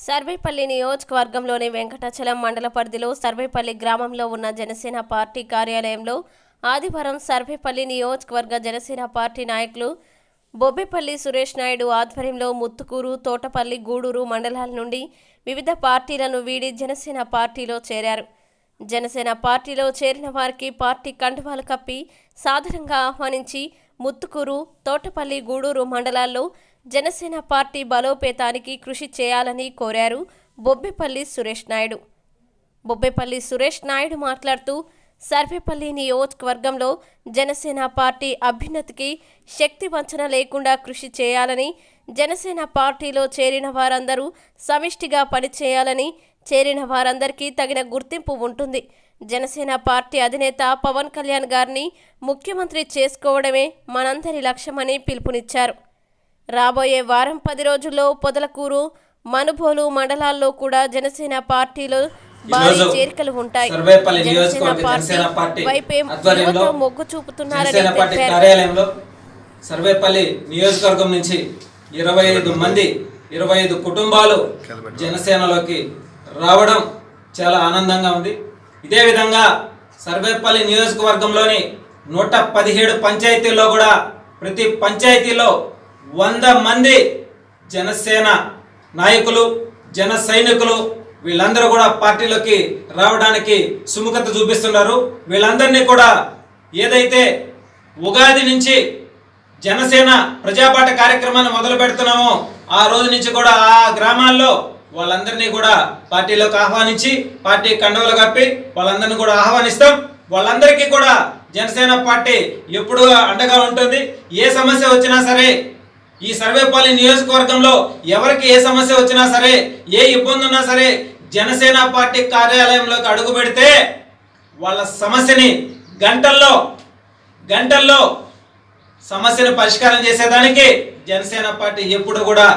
సర్వేపల్లి నియోజకవర్గంలోని వెంకటాచలం మండల పరిధిలో సర్వేపల్లి గ్రామంలో ఉన్న జనసేన పార్టీ కార్యాలయంలో ఆదివారం సర్వేపల్లి నియోజకవర్గ జనసేన పార్టీ నాయకులు బొబ్బేపల్లి సురేష్ నాయుడు ఆధ్వర్యంలో ముత్తుకూరు తోటపల్లి గూడూరు మండలాల నుండి వివిధ పార్టీలను వీడి జనసేన పార్టీలో చేరారు. జనసేన పార్టీలో చేరిన వారికి పార్టీ కండువాలు కప్పి సాధారణంగా ఆహ్వానించి ముత్తుకూరు తోటపల్లి గూడూరు మండలాల్లో జనసేన పార్టీ బలోపేతానికి కృషి చేయాలని కోరారు బొబ్బెపల్లి సురేష్ నాయుడు. బొబ్బెపల్లి సురేష్ నాయుడు మాట్లాడుతూ సర్వేపల్లి నియోజకవర్గంలో జనసేన పార్టీ అభ్యున్నతికి శక్తి వంచన లేకుండా కృషి చేయాలని జనసేన పార్టీలో చేరిన వారందరూ సమిష్టిగా పనిచేయాలని చేరిన వారందరికీ తగిన గుర్తింపు ఉంటుంది. జనసేన పార్టీ అధినేత పవన్ కళ్యాణ్ గారిని ముఖ్యమంత్రి చేసుకోవడమే మనందరి లక్ష్యమని పిలుపునిచ్చారు. రాబోయే వారం పది రోజుల్లో పొదలకూరు మనుబోలు మండలాల్లో కూడా జనసేన పార్టీలో భారీ చేరికలు ఉంటాయి. జనసేన పార్టీ వైపే మొగ్గు చూపుతున్నారని కార్యాలయంలో సర్వేపల్లి నియోజకవర్గం నుంచి ఇరవై ఐదు మంది ఇరవై ఐదు కుటుంబాలు జనసేనలోకి రావడం చాలా ఆనందంగా ఉంది. ఇదే విధంగా సర్వేపల్లి నియోజకవర్గంలోని నూట పదిహేడు పంచాయతీల్లో కూడా ప్రతి పంచాయతీలో వంద మంది జనసేన నాయకులు జన సైనికులు వీళ్ళందరూ కూడా పార్టీలోకి రావడానికి సుముఖత చూపిస్తున్నారు. వీళ్ళందరినీ కూడా ఏదైతే ఉగాది నుంచి జనసేన ప్రజాపాట కార్యక్రమాన్ని మొదలు పెడుతున్నామో ఆ రోజు నుంచి కూడా ఆ గ్రామాల్లో వాళ్ళందరినీ కూడా పార్టీలోకి ఆహ్వానించి పార్టీ కండవలు కప్పి వాళ్ళందరినీ కూడా ఆహ్వానిస్తాం. వాళ్ళందరికీ కూడా జనసేన పార్టీ ఎప్పుడు అండగా ఉంటుంది. ఏ సమస్య వచ్చినా సరే ఈ సర్వేపల్లి నియోజకవర్గంలో ఎవరికి ఏ సమస్య వచ్చినా సరే ఏ ఇబ్బంది ఉన్నా సరే జనసేన పార్టీ కార్యాలయంలోకి అడుగు పెడితే వాళ్ళ సమస్యని గంటల్లో గంటల్లో సమస్యను పరిష్కారం చేసేదానికి జనసేన పార్టీ ఎప్పుడు కూడా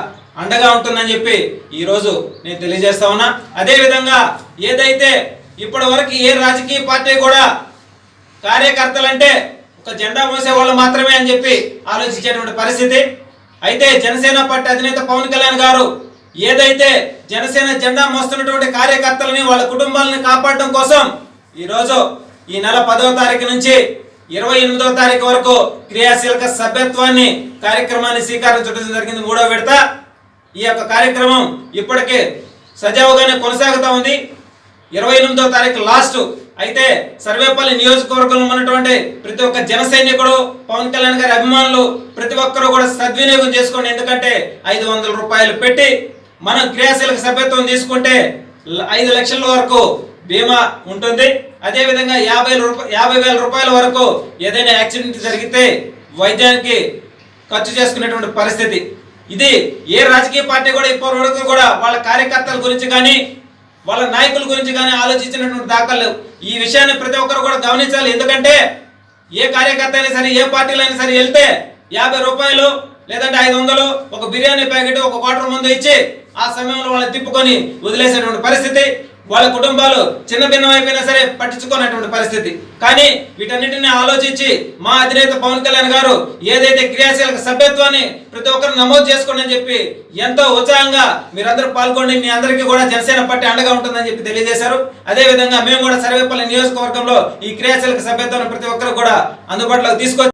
అండగా ఉంటుందని చెప్పి ఈరోజు నేను తెలియజేస్తా ఉన్నా. అదేవిధంగా ఏదైతే ఇప్పటి వరకు ఏ రాజకీయ పార్టీ కూడా కార్యకర్తలంటే ఒక జెండా మోసే వాళ్ళు మాత్రమే అని చెప్పి ఆలోచించేటువంటి పరిస్థితి. అయితే జనసేన పార్టీ అధినేత పవన్ కళ్యాణ్ గారు ఏదైతే జనసేన జెండా మోస్తున్నటువంటి కార్యకర్తలని వాళ్ళ కుటుంబాలని కాపాడడం కోసం ఈరోజు ఈ నెల పదవ తారీఖు నుంచి ఇరవై ఎనిమిదవ తారీఖు వరకు క్రియాశీలక సభ్యత్వాన్ని కార్యక్రమాన్ని స్వీకారం చుట్టడం జరిగింది. మూడో విడత ఈ యొక్క కార్యక్రమం ఇప్పటికే సజావుగానే కొనసాగుతూ ఉంది. ఇరవై ఎనిమిదో తారీఖు లాస్ట్ అయితే సర్వేపల్లి నియోజకవర్గంలో ఉన్నటువంటి ప్రతి ఒక్క జన సైనికుడు పవన్ కళ్యాణ్ గారి అభిమానులు ప్రతి ఒక్కరూ కూడా సద్వినియోగం చేసుకోండి. ఎందుకంటే ఐదు వందల రూపాయలు పెట్టి మనం క్రియాశీలక సభ్యత్వం తీసుకుంటే ఐదు లక్షల వరకు బీమా ఉంటుంది. అదేవిధంగా యాభై రూపాయ యాభై వేల రూపాయల వరకు ఏదైనా యాక్సిడెంట్ జరిగితే వైద్యానికి ఖర్చు చేసుకునేటువంటి పరిస్థితి. ఇది ఏ రాజకీయ పార్టీ కూడా ఇప్పటి వరకు కూడా వాళ్ళ కార్యకర్తల గురించి కానీ వాళ్ళ నాయకుల గురించి కానీ ఆలోచించినటువంటి దాఖలు లేవు. ఈ విషయాన్ని ప్రతి ఒక్కరు కూడా గమనించాలి ఎందుకంటే ఏ కార్యకర్త అయినా సరే ఏ పార్టీలో అయినా సరే వెళ్తే యాభై రూపాయలు లేదంటే ఐదు వందలు ఒక బిర్యానీ ప్యాకెట్ ఒక క్వార్టర్ ముందు ఇచ్చి ఆ సమయంలో వాళ్ళని తిప్పుకొని వదిలేసేటువంటి పరిస్థితి వాళ్ళ కుటుంబాలు చిన్న భిన్నం అయిపోయినా సరే పట్టించుకున్నటువంటి పరిస్థితి. కానీ వీటన్నిటిని ఆలోచించి మా అధినేత పవన్ కళ్యాణ్ గారు ఏదైతే క్రియాశీలక సభ్యత్వాన్ని ప్రతి ఒక్కరు నమోదు చేసుకోండి అని చెప్పి ఎంతో ఉత్సాహంగా మీరందరూ పాల్గొని మీ అందరికీ కూడా జనసేన పార్టీ అండగా ఉంటుందని చెప్పి తెలియజేశారు. అదే విధంగా మేము కూడా సర్వేపల్లి నియోజకవర్గంలో ఈ క్రియాశీలక సభ్యత్వాన్ని ప్రతి ఒక్కరు కూడా అందుబాటులోకి తీసుకొచ్చి